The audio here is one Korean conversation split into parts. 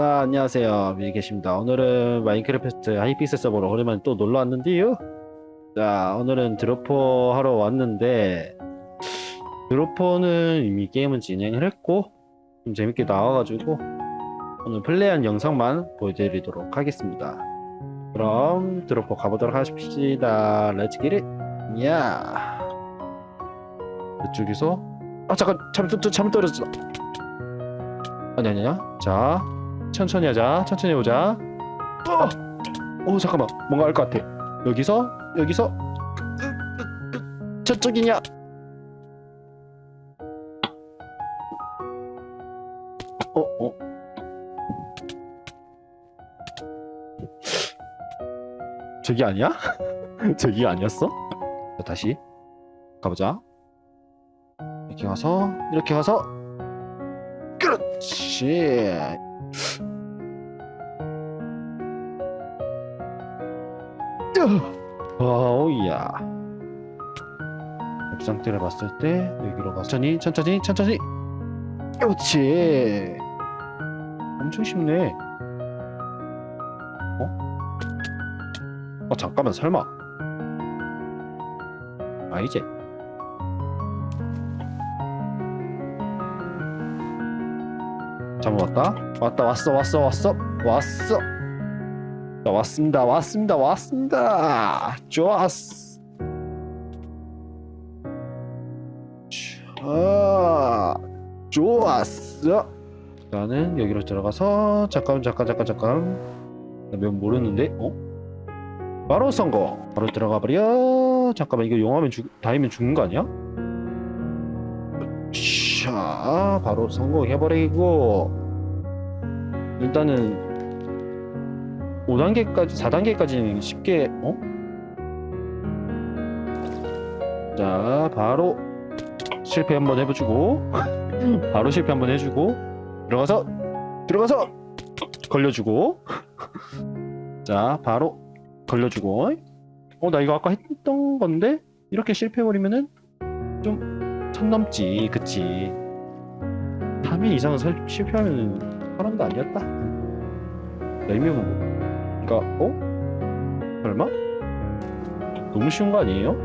자, 안녕하세요. 미리 계십니다. 오늘은 마인크래프트 하이픽셀 서버로 오랜만에 또 놀러 왔는데요. 자, 오늘은 드로퍼 하러 왔는데 드로퍼는 이미 게임은 진행을 했고 좀 재밌게 나와가지고 오늘 플레이한 영상만 보여드리도록 하겠습니다. 그럼 드로퍼 가보도록 하십시다. 렛츠 기릿! 야 이쪽에서 아 잠깐 잘못 잘못 떨어졌어. 아니 아니 아니야. 자 천천히 하자. 천천히 보자. 어! 오 잠깐만 뭔가 알 것 같아. 여기서 여기서 저쪽이냐? 어 어. 저기 아니야? 저기 아니었어? 자, 다시 가보자. 이렇게 가서 이렇게 가서 그렇지. 어우야. 옆 상태를 봤을 때 여기로 가서 천천히 천천히 천천히. 그렇지. 엄청 쉽네. 어? 어 잠깐만 설마. 아 이제. 잠깐 왔다? 왔다 왔어 왔어 왔어? 왔어. 자, 왔습니다 왔습니다 왔습니다. 좋았어. 자, 좋았어 나는 여기로 들어가서 잠깐 잠깐 잠깐 잠깐. 나면 모르는데? 어? 바로 성공 바로 들어가 버려. 잠깐만 이거 용하면 죽 다이면 죽는 거 아니야? 자 바로 성공해버리고. 일단은 5단계까지 4단계까지는 쉽게 어? 자 바로 실패 한번 해주고. 바로 실패 한번 해주고. 들어가서 들어가서 걸려주고. 자 바로 걸려주고. 어 나 이거 아까 했던 건데? 이렇게 실패해버리면은 좀 선 넘지 그치 3일 이상은 설, 실패하면 사람도 아니었다 의미는 뭐 그니까 어? 설마? 너무 쉬운 거 아니에요?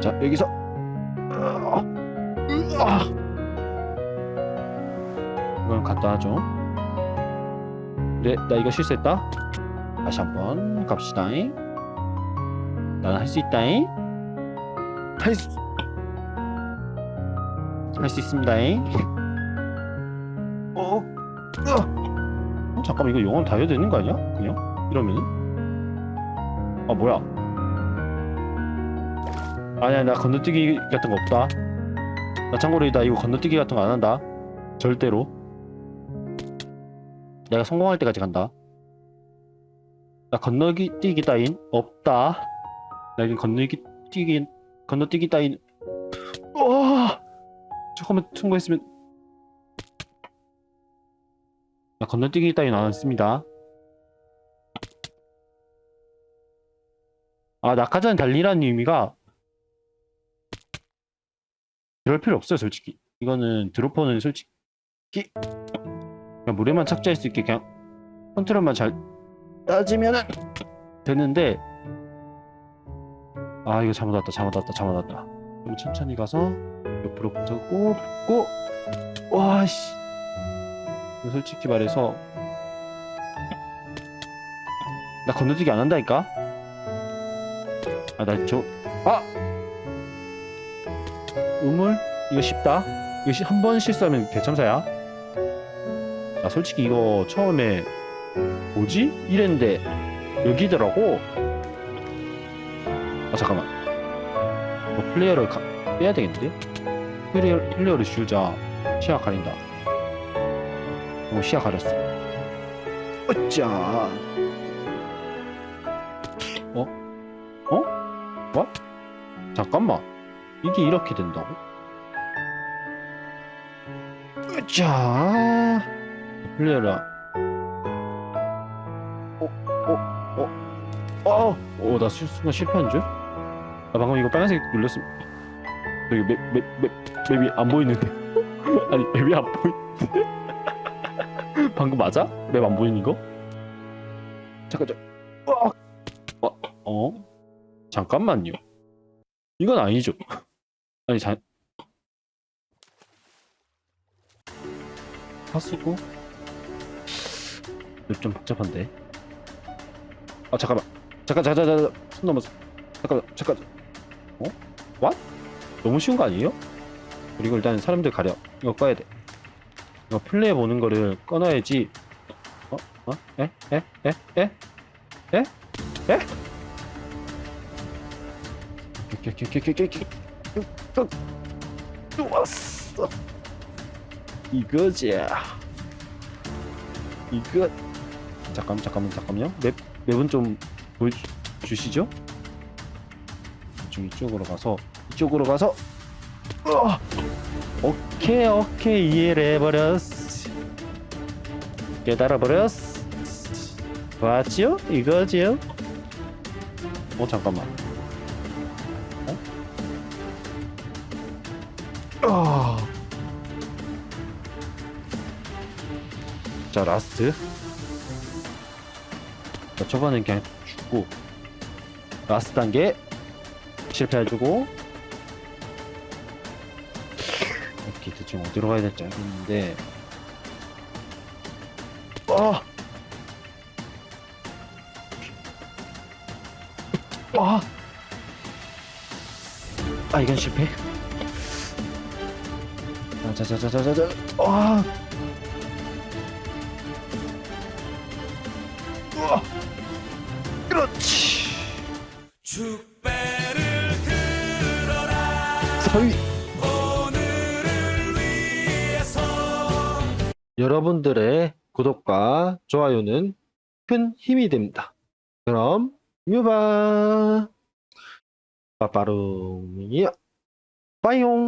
자 여기서. 이건 갖다 하죠 네, 나 이거 실수했다 다시 한번 갑시다잉 나는 할 수 있다잉 할 수... 할 수 있습니다 잉. 어? 으아! 어? 잠깐만 이거 영원 다 해야 되는 거 아니야? 그냥? 이러면은? 아 뭐야? 아니야 나 건너뛰기 같은 거 없다. 나 참고로 나 이거 건너뛰기 같은 거 안 한다. 절대로. 내가 성공할 때까지 간다. 나 건너뛰기 따윈 없다. 나 이거 건너뛰기 뛰기 건너뛰기 따윈 와! 잠깐만 통과했으면 나 건너뛰기 따윈 안 했습니다. 아 낙하산 달리라는 의미가 이럴 필요 없어요 솔직히. 이거는 드로퍼는 솔직히 그냥 물에만 착지할 수 있게 그냥 컨트롤만 잘 따지면은 되는데 아 이거 잘못 왔다 잘못 왔다 잘못 왔다. 좀 천천히 가서 옆으로 붙고 붙고 와씨. 솔직히 말해서 나 건너뛰기 안 한다니까? 아나저 아! 우물? 이거 쉽다? 이거 한 번 실수하면 대참사야? 나 솔직히 이거 처음에 뭐지? 이랬는데 여기더라고 아 잠깐만 뭐 플레이어를 가, 빼야 되겠는데? 플레이어, 플레이어를 지우자 시야 가린다 어 시야 가렸어 어짜 어? 어? 뭐? 잠깐만 이게 이렇게 된다고? 으짜 플레이어라 어? 어? 어? 어? 어, 나 실- 순간 실패한 줄? 나 방금 이거 빨간색 눌렀음. 여기 맵, 맵, 맵, 맵이 안 보이는데. 아니, 맵이 안 보이. 같은데? 방금 맞아? 맵 안 보이는 거? 잠깐 잠. 어? 어? 어? 잠깐만요. 이건 아니죠. 아니 자. 사수고? 맵좀 복잡한데. 아 잠깐만. 잠깐 잠깐. 손 넘었어. 잠깐 잠깐. 어? What? 너무 쉬운 거 아니에요? 그리고 일단 사람들 가려. 이거 꺼야 돼. 이거 플레이 보는 거를 꺼놔야지. 어? 어? 에? 에? 에? 에? 에? 에? 좋았어. 이거지. 이거. 잠깐 잠깐만 잠깐만요. 맵 맵은 좀 보여주시죠. 좀 이쪽으로 가서 이쪽으로 가서. 어! 오케이 오케이 이해를 해버렸어 깨달아버렸어 봤지요? 이거지요? 어 잠깐만 어? 어. 자 라스트 자 초반엔 그냥 죽고 라스트 단계 실패해주고 오케이 대충 어디로 가야 될지 알겠는데 아! 아! 아 이건 실패 자자자자자자 아! 우와! 그렇지 위해서 여러분들의 구독과 좋아요는 큰 힘이 됩니다. 그럼 유바. 빠빠rum이요. 빠용